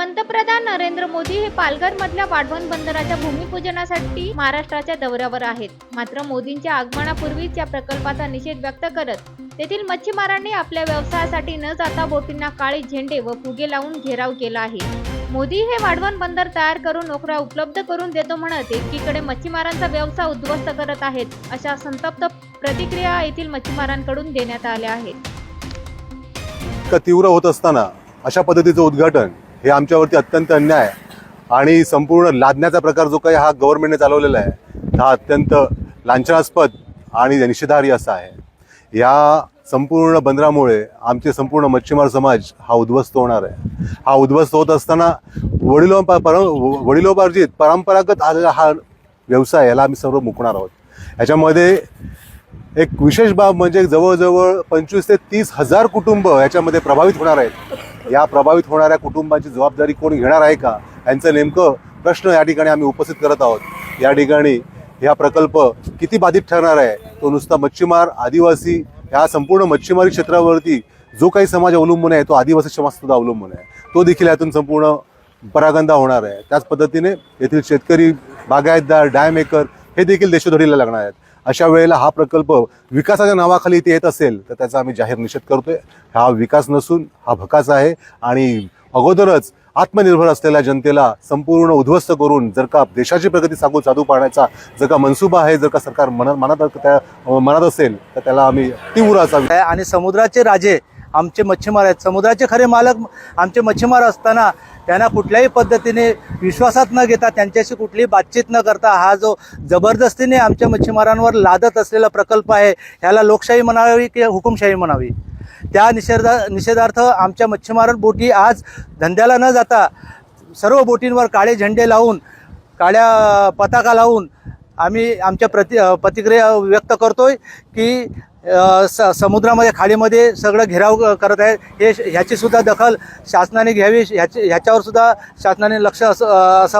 पंतप्रधान नरेंद्र मोदी हे पालघरमधल्या वाढवण बंदराच्या भूमिपूजनासाठी महाराष्ट्राच्या दौऱ्यावर आहेत. मात्र मोदींच्या आगमनापूर्वीच या प्रकल्पाचा निषेध व्यक्त करत तेथील मच्छीमारांनी आपल्या व्यवसायासाठी न जाता बोटींना काळे झेंडे व फुगे लावून घेराव केला आहे. मोदी हे वाढवण बंदर तयार करून नोकऱ्या उपलब्ध करून देतो म्हणत एकीकडे मच्छीमारांचा व्यवसाय उद्ध्वस्त करत आहेत अशा संतप्त प्रतिक्रिया येथील मच्छीमारांकडून देण्यात आल्या आहेत. तीव्र होत असताना अशा पद्धतीचं उद्घाटन हे आमच्यावरती अत्यंत अन्याय आणि संपूर्ण लादण्याचा प्रकार जो काही हा गव्हर्नमेंटने चालवलेला आहे हा अत्यंत लांछनास्पद आणि निषेधार्य असा आहे. या संपूर्ण बंदरामुळे आमचे संपूर्ण मच्छीमार समाज हा उद्ध्वस्त होणार आहे. हा उद्ध्वस्त होत असताना वडिलो पर वडिलोपार्जित परंपरागत आलेला हा व्यवसाय याला आम्ही सर्व मुकणार आहोत. याच्यामध्ये एक विशेष बाब म्हणजे जवळजवळ पंचवीस ते तीस हजार कुटुंब याच्यामध्ये प्रभावित होणार आहेत. या प्रभावित होणाऱ्या कुटुंबाची जबाबदारी कोण घेणार आहे का? यांचं नेमकं प्रश्न या ठिकाणी आम्ही उपस्थित करत आहोत. या ठिकाणी हा प्रकल्प किती बाधित ठरणार आहे? तो नुसता मच्छीमार आदिवासी ह्या संपूर्ण मच्छीमारी क्षेत्रावरती जो काही समाज अवलंबून आहे तो आदिवासी समाजसुद्धा अवलंबून आहे. तो देखील यातून संपूर्ण परागंदा होणार आहे. त्याच पद्धतीने येथील शेतकरी बागायतदार डॅमेकर हे देखील देशोधडीला लागणार आहेत. अशा वेळेला हा प्रकल्प विकासाच्या नावाखाली इथे येत असेल तर त्याचा आम्ही जाहीर निषेध करतोय. हा विकास नसून हा भकास आहे आणि अगोदरच आत्मनिर्भर असलेल्या जनतेला संपूर्ण उद्ध्वस्त करून जर का देशाची प्रगती सागू साधू पाहण्याचा जर का मनसुबा आहे जर का सरकार मनात मनात त्या मनात असेल तर त्याला आम्ही तीव्र असावी आहे आणि समुद्राचे राजे आमचे मच्छीमार आहेत. समुद्राचे खरे मालक आमचे मच्छीमार असताना त्यांना कुठल्याही पद्धतीने विश्वासात न घेता त्यांच्याशी कुठलीही बातचीत न करता हा जो जबरदस्तीने आमच्या मच्छीमारांवर लादत असलेला प्रकल्प आहे ह्याला लोकशाही म्हणावी की हुकुमशाही म्हणावी? त्या निषेधा निषेधार्थ आमच्या मच्छीमार बोटी आज धंद्याला न जाता सर्व बोटींवर काळे झेंडे लावून काळ्या पताका लावून आम्ही आमच्या प्रति प्रतिक्रिया व्यक्त करतोय की स समुद्रामध्ये खाडीमध्ये सगळं घेराव करत आहे हे ह्याची सुद्धा दखल शासनाने घ्यावी. ह्याची ह्याच्यावर सुद्धा शासनाने लक्ष असं असं